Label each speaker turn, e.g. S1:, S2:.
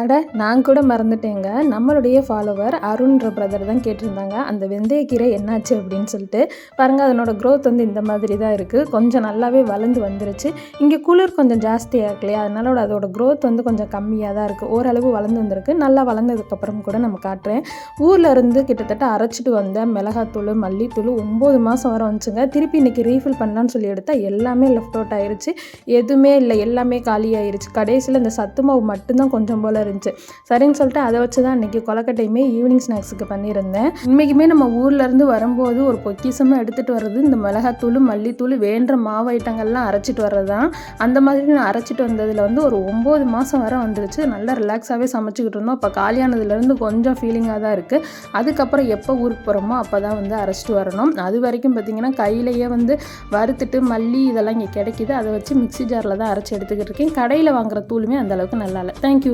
S1: அட நான் கூட மறந்துட்டேங்க. நம்மளுடைய ஃபாலோவர் அருண்ன்ற பிரதர் தான் கேட்டிருந்தாங்க. அந்த வெந்தயக்கீரை என்னாச்சு அப்படின்னு சொல்லிட்டு. பாருங்கள் அதனோட க்ரோத் வந்து இந்த மாதிரி தான் இருக்குது கொஞ்சம் நல்லாவே வளர்ந்து வந்துருச்சு. இங்கே குளிர் கொஞ்சம் ஜாஸ்தியாக இருக்கு இல்லையா? அதனால அதோட க்ரோத் வந்து கொஞ்சம் கம்மியாக தான் இருக்குது ஓரளவு வளர்ந்து வந்திருக்கு. நல்லா வளர்ந்ததுக்கப்புறம் கூட நம்ம காட்டுறேன். ஊரில் இருந்து கிட்டத்தட்ட அரைச்சிட்டு வந்த மிளகாத்தூள் மல்லித்தூள் ஒம்பது மாதம் வர வந்துச்சுங்க. திருப்பி இன்றைக்கி ரீஃபில் பண்ணலான்னு சொல்லி எடுத்தால் எல்லாமே லெஃப்ட் அவுட் ஆயிடுச்சு எதுவுமே இல்லை. எல்லாமே காலி ஆயிடுச்சு கடைசியில் இந்த சத்து மாவு மட்டும்தான் கொஞ்சம் போல் இருந்துச்சு. சரின்னு சொல்லிட்டு அதை வச்சு தான் இன்றைக்கி கொலக்கட்டையுமே ஈவினிங் ஸ்நாக்ஸுக்கு பண்ணியிருந்தேன். இன்றைக்குமே நம்ம ஊர்லேருந்து வரும்போது ஒரு பொக்கிசமாக எடுத்துகிட்டு வர்றது இந்த மிளகாத்தூள் மல்லித்தூள் வேண்ட மாவு ஐட்டங்கள்லாம் அரைச்சிட்டு வர்றது தான் அந்த மாதிரி நான் அரைச்சிட்டு வந்ததில் வந்து ஒரு ஒம்பது மாதம் வரை வந்துருச்சு. நல்லா ரிலாக்ஸாகவே சமைச்சிக்கிட்டு இருந்தோம். இப்போ காலியானதுலேருந்து கொஞ்சம் ஃபீலிங்காக தான் இருக்குது அதுக்கப்புறம் எப்போ ஊருக்கு போகிறோமோ அப்போ தான் வந்து அரைச்சிட்டு வரணும். அது வரைக்கும் பார்த்திங்கன்னா கையிலையே வந்து வறுத்துட்டு மல்லி இதெல்லாம் இங்கே கிடைக்கிது. அதை வச்சு மிக்சி ஜாரில் தான் அரைச்சி எடுத்துக்கிட்டு இருக்கேன். கடையில் வாங்குற தூளுமே அந்தளவுக்கு நல்லா இல்லை. தேங்க்யூ